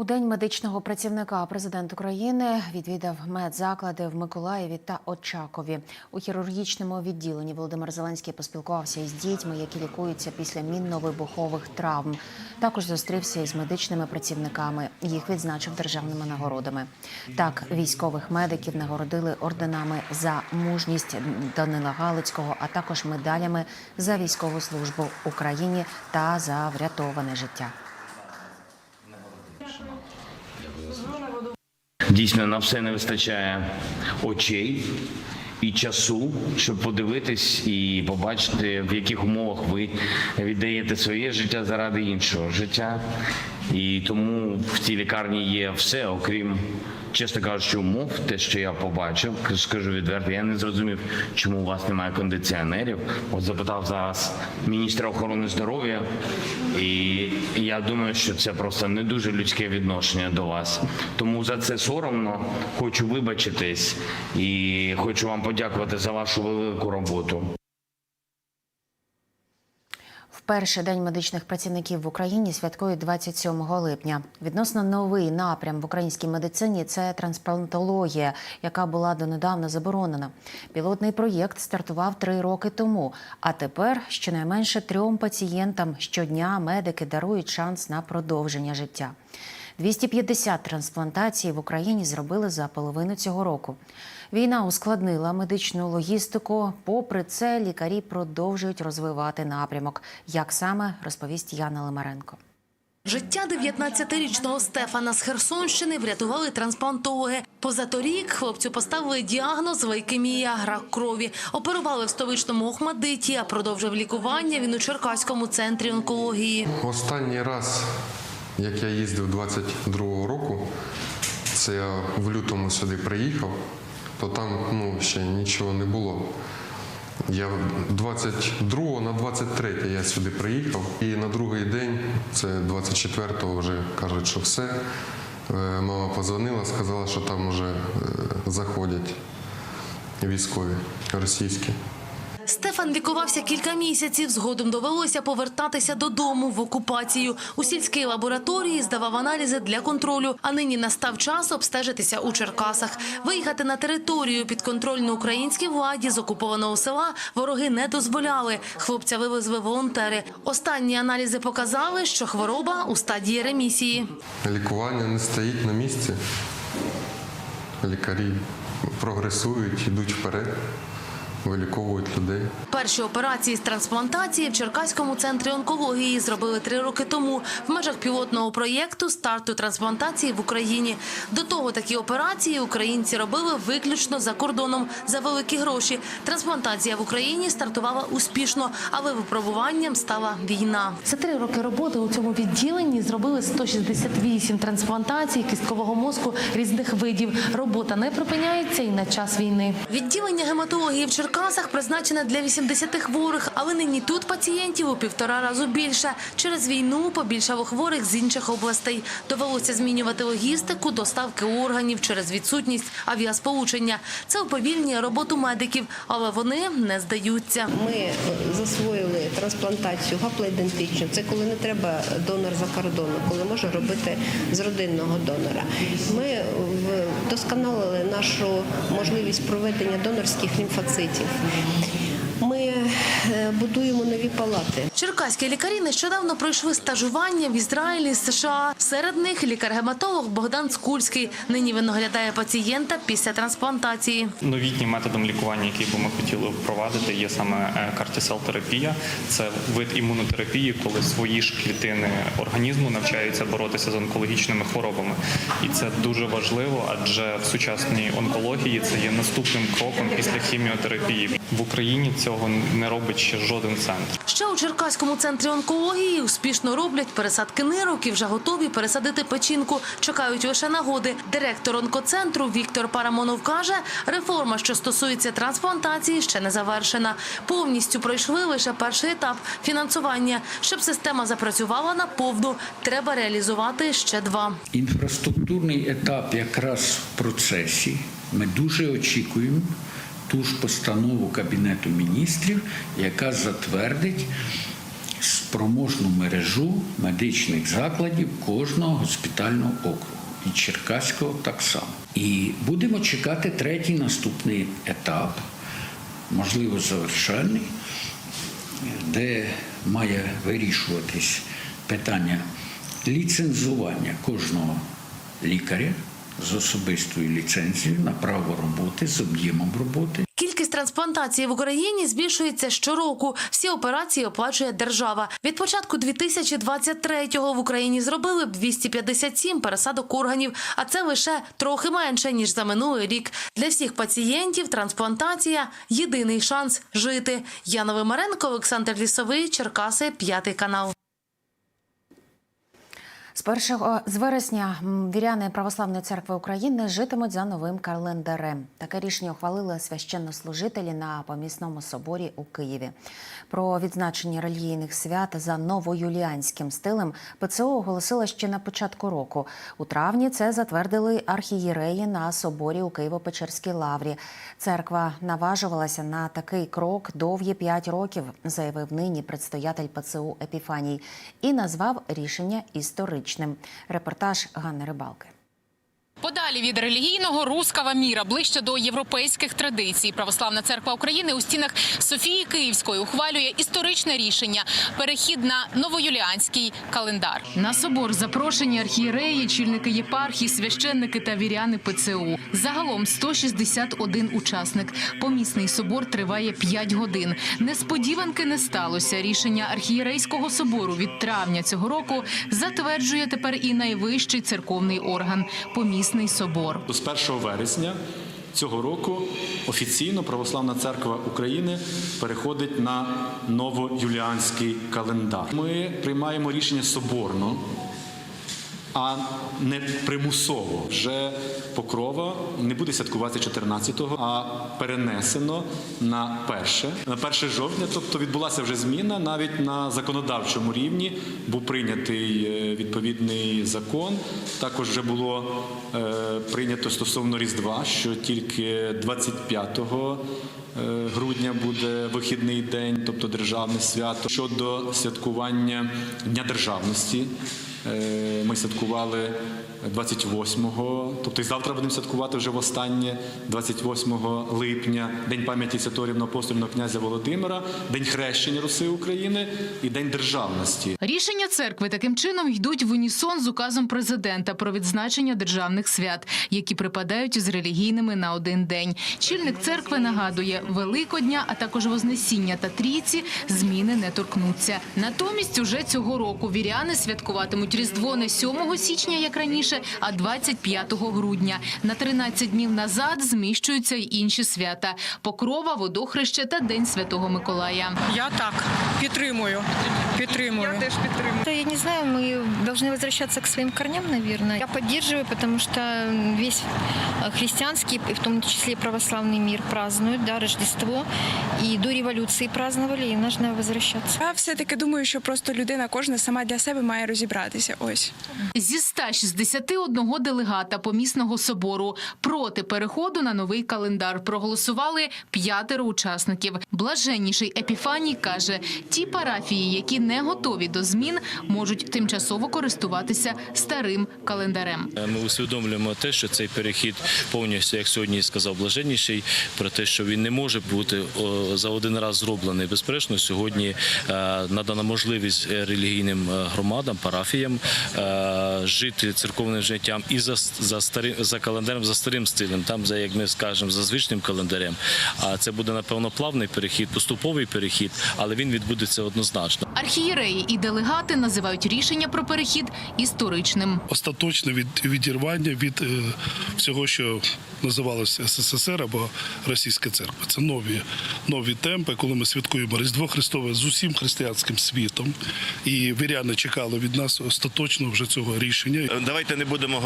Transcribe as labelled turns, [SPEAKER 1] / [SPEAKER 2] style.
[SPEAKER 1] У день медичного працівника президент України відвідав медзаклади в Миколаєві та Очакові. У хірургічному відділенні Володимир Зеленський поспілкувався із дітьми, які лікуються після мінно-вибухових травм. Також зустрівся із медичними працівниками. Їх відзначив державними нагородами. Так, військових медиків нагородили орденами за мужність Данила Галицького, а також медалями за військову службу Україні та за врятоване життя.
[SPEAKER 2] Дійсно, на все не вистачає очей і часу, щоб подивитись і побачити, в яких умовах ви віддаєте своє життя заради іншого життя. І тому в цій лікарні є все, окрім, чесно кажучи, умов, те, що я побачив, скажу відверто, я не зрозумів, чому у вас немає кондиціонерів. От запитав зараз міністра охорони здоров'я, і я думаю, що це просто не дуже людське відношення до вас. Тому за це соромно. Хочу вибачитись і хочу вам подякувати за вашу велику роботу.
[SPEAKER 1] Вперше день медичних працівників в Україні святкують 27 липня. Відносно новий напрям в українській медицині це трансплантологія, яка була донедавна заборонена. Пілотний проєкт стартував три роки тому. А тепер щонайменше трьом пацієнтам щодня медики дарують шанс на продовження життя. 250 трансплантацій в Україні зробили за половину цього року. Війна ускладнила медичну логістику. Попри це, лікарі продовжують розвивати напрямок. Як саме розповість Яна Лимаренко.
[SPEAKER 3] Життя 19-річного Стефана з Херсонщини врятували трансплантологи. Позаторік хлопцю поставили діагноз лейкемія, рак крові. Оперували в столичному Охмадиті, а продовжив лікування він у Черкаському центрі онкології.
[SPEAKER 4] Останній раз, як я їздив 22-го року, це я в лютому сюди приїхав, то там ну, ще нічого не було. Я 22 на 23 я сюди приїхав, і на другий день, це 24-го, вже кажуть, що все. Е, Мама позвонила, сказала, що там вже е, заходять військові російські.
[SPEAKER 3] Стефан лікувався кілька місяців. Згодом довелося повертатися додому в окупацію. У сільській лабораторії здавав аналізи для контролю. А нині настав час обстежитися у Черкасах. Виїхати на територію підконтрольну українській владі з окупованого села вороги не дозволяли. Хлопця вивезли волонтери. Останні аналізи показали, що хвороба у стадії ремісії.
[SPEAKER 4] Лікування не стоїть на місці. Лікарі прогресують, йдуть вперед, виліковують людей.
[SPEAKER 3] Перші операції з трансплантації в Черкаському центрі онкології зробили три роки тому в межах пілотного проєкту старту трансплантації в Україні. До того такі операції українці робили виключно за кордоном за великі гроші. Трансплантація в Україні стартувала успішно, але випробуванням стала війна. За три роки роботи у цьому відділенні зробили 168 трансплантацій кісткового мозку різних видів. Робота не припиняється і на час війни. Відділення гематології в Черкасах призначене для 80 хворих, але нині тут пацієнтів у півтора разу більше. Через війну побільшало хворих з інших областей. Довелося змінювати логістику, доставки органів через відсутність авіасполучення. Це уповільнює роботу медиків, але вони не здаються.
[SPEAKER 5] Ми засвоїли трансплантацію гаплоідентичну. Це коли не треба донор за кордону, коли можна робити з родинного донора. Ми вдосконалили нашу можливість проведення донорських лімфоцитів. Ми е, будуємо нові палати.
[SPEAKER 3] Черкаські лікарі нещодавно пройшли стажування в Ізраїлі, США. Серед них лікар-гематолог Богдан Скульський. Нині він оглядає пацієнта після трансплантації.
[SPEAKER 6] Новітнім методом лікування, який би ми хотіли впровадити, є саме е, картісел-терапія. Це вид імунотерапії, коли свої ж клітини організму навчаються боротися з онкологічними хворобами. І це дуже важливо, адже в сучасній онкології це є наступним кроком після хіміотерапії. В Україні цього не робить ще жоден центр.
[SPEAKER 3] Ще у Черкаському центрі онкології успішно роблять пересадки нирок і вже готові пересадити печінку. Чекають лише нагоди. Директор онкоцентру Віктор Парамонов каже, реформа, що стосується трансплантації, ще не завершена. Повністю пройшли лише перший етап фінансування. Щоб система запрацювала наповну, треба реалізувати ще два.
[SPEAKER 7] Інфраструктурний етап якраз в процесі. Ми дуже очікуємо ту ж постанову Кабінету міністрів, яка затвердить спроможну мережу медичних закладів кожного госпітального округу. І Черкаського так само. І будемо чекати третій наступний етап, можливо, завершальний, де має вирішуватись питання ліцензування кожного лікаря з особистою ліцензією на право роботи, з об'ємом роботи.
[SPEAKER 3] Кількість трансплантацій в Україні збільшується щороку. Всі операції оплачує держава. Від початку 2023-го в Україні зробили б 257 пересадок органів, а це лише трохи менше ніж за минулий рік. Для всіх пацієнтів трансплантація єдиний шанс жити. Яна Вимаренко, Олександр Лісовий, Черкаси, п'ятий канал.
[SPEAKER 1] З 1 з вересня віряни Православної церкви України житимуть за новим календарем. Таке рішення ухвалили священнослужителі на помісному соборі у Києві. Про відзначення релігійних свят за новоюліанським стилем ПЦО оголосила ще на початку року. У травні це затвердили архієреї на соборі у Києво-Печерській лаврі. Церква наважувалася на такий крок довгі п'ять років, заявив нині предстоятель ПЦУ Епіфаній і назвав рішення історичним. Репортаж Ганни Рибалки.
[SPEAKER 8] Подалі від релігійного руского міра, ближче до європейських традицій, Православна церква України у стінах Софії Київської ухвалює історичне рішення – перехід на новоюліанський календар. На собор запрошені архієреї, чільники єпархії, священники та віряни ПЦУ. Загалом 161 учасник. Помісний собор триває 5 годин. Несподіванки не сталося. Рішення архієрейського собору від травня цього року затверджує тепер і найвищий церковний орган – помісний собор.
[SPEAKER 9] З 1 вересня цього року офіційно Православна церква України переходить на новоюліанський календар. Ми приймаємо рішення соборно, а не примусово. Вже покрова не буде святкуватися 14-го, а перенесено на перше, на 1 жовтня. Тобто відбулася вже зміна навіть на законодавчому рівні. Був прийнятий е, відповідний закон. Також вже було е, прийнято стосовно Різдва, що тільки 25 е, грудня буде вихідний день, тобто державне свято. Щодо святкування Дня державності. Е, Ми святкували 28-го, тобто і завтра будемо святкувати вже востаннє 28 липня, День пам'яті святого рівноапостольного князя Володимира, День хрещення Руси України і День державності.
[SPEAKER 8] Рішення церкви таким чином йдуть в унісон з указом президента про відзначення державних свят, які припадають з релігійними на один день. Чільник церкви нагадує, Великодня, а також Вознесіння та Трійці зміни не торкнуться. Натомість уже цього року віряни святкуватимуть Різдво не 7 січня, як раніше, а 25 грудня. На 13 днів назад зміщуються й інші свята: Покрова, Водохреще та День Святого Миколая.
[SPEAKER 10] Я так підтримую. Підтримую. Я теж підтримую.
[SPEAKER 11] Да, Я не знаю, мы должны возвращаться к своим корням, наверное. Я поддерживаю, потому что весь э, христианский, и в том числе православный мир празднует, да, Рождество. И до революции праздновали, и нужно возвращаться.
[SPEAKER 10] Я все-таки думаю, що просто людина кожна сама для себе має розібратися. Ось.
[SPEAKER 8] Зі 161 делегата помісного собору проти переходу на новий календар проголосували п'ятеро учасників. Блаженніший Епіфаній каже, ті парафії, які не готові до змін, можуть тимчасово користуватися старим календарем.
[SPEAKER 12] Ми усвідомлюємо те, що цей перехід повністю, як сьогодні сказав Блаженніший, про те, що він не може бути за один раз зроблений. Безперечно, сьогодні е, надана можливість е, релігійним е, громадам, парафіям е, жити церковним життям і за, за старим за календарем, за старим стилем, там за як ми скажемо, за звичним календарем. А це буде напевно плавний перехід, поступовий перехід, але він відбудеться однозначно.
[SPEAKER 8] Архієреї і делегати називають рішення про перехід історичним.
[SPEAKER 13] остаточне від, відірвання від е, всього, що називалося СССР або Російська церква. Це нові, нові темпи, коли ми святкуємо Різдво Христове з усім християнським світом. І віряни чекали від нас остаточно вже цього рішення.
[SPEAKER 14] Давайте не будемо